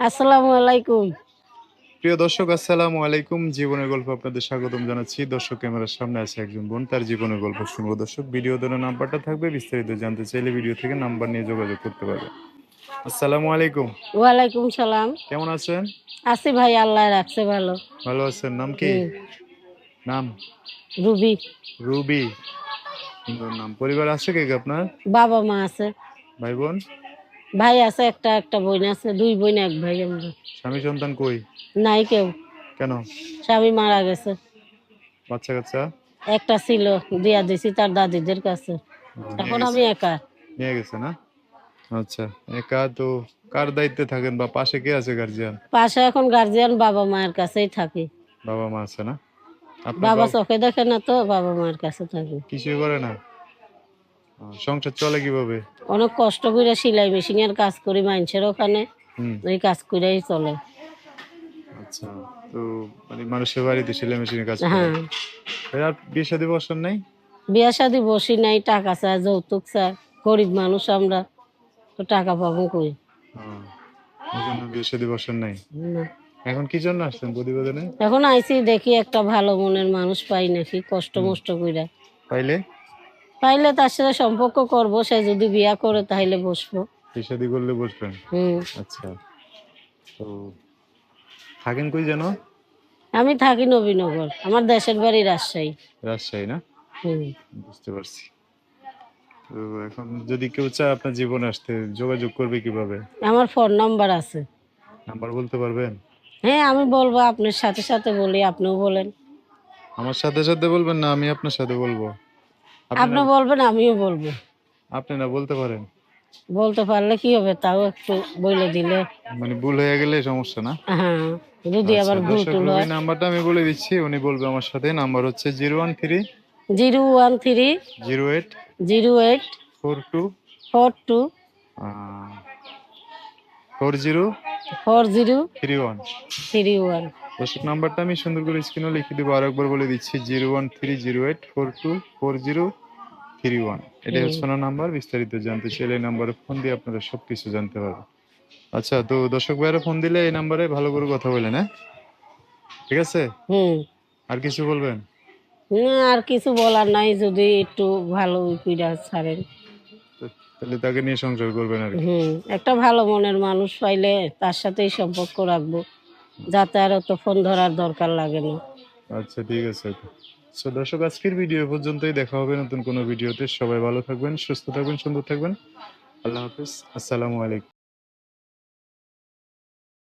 আসসালামু আলাইকুম। প্রিয় দর্শক আসসালামু আলাইকুম। জীবনের গল্প আপনাদের স্বাগতম জানাচ্ছি। দর্শক ক্যামেরার সামনে আছে একজন বোন তার জীবনের গল্প শুনব। দর্শক ভিডিও দেওয়ার নাম্বারটা থাকবে বিস্তারিত জানতে চাইলে ভিডিও থেকে নাম্বার নিয়ে যোগাযোগ করতে পারবে আসসালামু আলাইকুম। ওয়ালাইকুম সালাম। কেমন আছেন? আছি ভাই আল্লাহ রাখছে ভালো। ভালো আছেন। নাম কি? নাম? রুবি। রুবি। নাম। পরিবার আছে কে কে আপনার? বাবা মা আছে। ভাই বোন? ভাই আছে একটা একটা বোন আছে দুই বোন এক ভাই আমরা। স্বামী সন্তান কই? নাই কেউ। কেন? স্বামী মারা গেছে। বাচ্চা কাচ্চা? একটা ছিল দিয়া দিছি তার দাদিদের কাছে। এখন আমি একা। নিয়ে গেছে না? আচ্ছা একা তো কার দায়িত্বে থাকেন বা পাশে কে আছে গার্জিয়ান পাশে এখন গার্জিয়ান বাবা মায়ের কাছেই থাকি। বাবা মা আছে না? বাবা চোখে দেখে না তো বাবা মায়ের কাছে থাকি। কিছুই করে না? সংসার চলে কীভাবে? অনেক কষ্ট করে সেলাই মেশিন এর কাজ করি মানুষের ওখানে। ওই কাজ করেই চলে। আচ্ছা তো মানে মানুষের বাড়িতে সেলাই মেশিনে কাজ করে? হ্যাঁ। আর বিয়ে শাদী বসন নাই? বিয়া শাদি বসি নাই টাকা চায় যৌতুক চায় গরিব মানুষ আমরা তো টাকা পাবো কই? বিয়ে শাদী বসন নাই? না। এখন কি জন্য আসছেন প্রতিবেদনে? এখন আইসি দেখি একটা ভালো মনের মানুষ পাই নাকি কষ্ট মষ্ট কইরা। পাইলে? পাইলে তার সাথে সম্পর্ক করব সে যদি বিয়া করে তাহলে বসবো। বিয়ে করলে বসবেন? হুম। আচ্ছা। তো থাকেন কই যেন? আমি থাকি নবীনগর আমার দেশের বাড়ি রাজশাহী। রাজশাহী না? হুম। বুঝতে পারছি। তো এখন যদি কেউ চায় আপনার জীবনে আসতে যোগাযোগ করবে কীভাবে? আমার ফোন নাম্বার আছে। নাম্বার বলতে পারবেন? হ্যাঁ আমি বলব আপনার সাথে সাথে বলি আপনিও বলেন। আমার সাথে সাথে বলবেন না আমি আপনার সাথে বলব। আপনি বলবেন আমিও বলব। আপনি না বলতে পারেন? বলতে পারলে কি হবে? তাও একটু বলে দিলে। মানে ভুল হয়ে গেলে সমস্যা না? হ্যাঁ যদি আবার ভুল টুল হয়। আচ্ছা, নাম্বারটা আমি বলে দিচ্ছি উনি বলবে আমার সাথে। নাম্বার হচ্ছে zero one three zero one three zero eight zero eight four two four two four zero four zero three one. Three one. দর্শক নাম্বারটা আমি সুন্দর করে স্ক্রিনে লিখে দেবো আরেকবার বলে দিচ্ছি zero one three zero eight four two four zero three one. এটাই হচ্ছে ওনার নাম্বার বিস্তারিত জানতে চাইলে এই নাম্বারে ফোন দিয়ে আপনারা জানতে পারবেন। আচ্ছা তো দর্শক ভাইয়েরা ফোন দিলে এই নাম্বারে ভালো করে কথা বলেন হ্যাঁ? ঠিক আছে? হুম। আর কিছু বলবেন? না, আর কিছু বলার নাই যদি একটু ভালো ছাড়েন তাহলে তাকে নিয়ে সংসার করবেন আর কি। হুম একটা ভালো মনের মানুষ পাইলে তার সাথেই সম্পর্ক রাখব। যাতে আর অত ফোন ধরার দরকার লাগে না। আচ্ছা ঠিক আছে। সো দর্শক আজকের ভিডিও পর্যন্তই। দেখা হবে নতুন কোনো ভিডিওতে সবাই ভালো থাকবেন সুস্থ থাকবেন সুন্দর থাকবেন। আল্লাহ হাফিজ। আসসালামু আলাইকুম।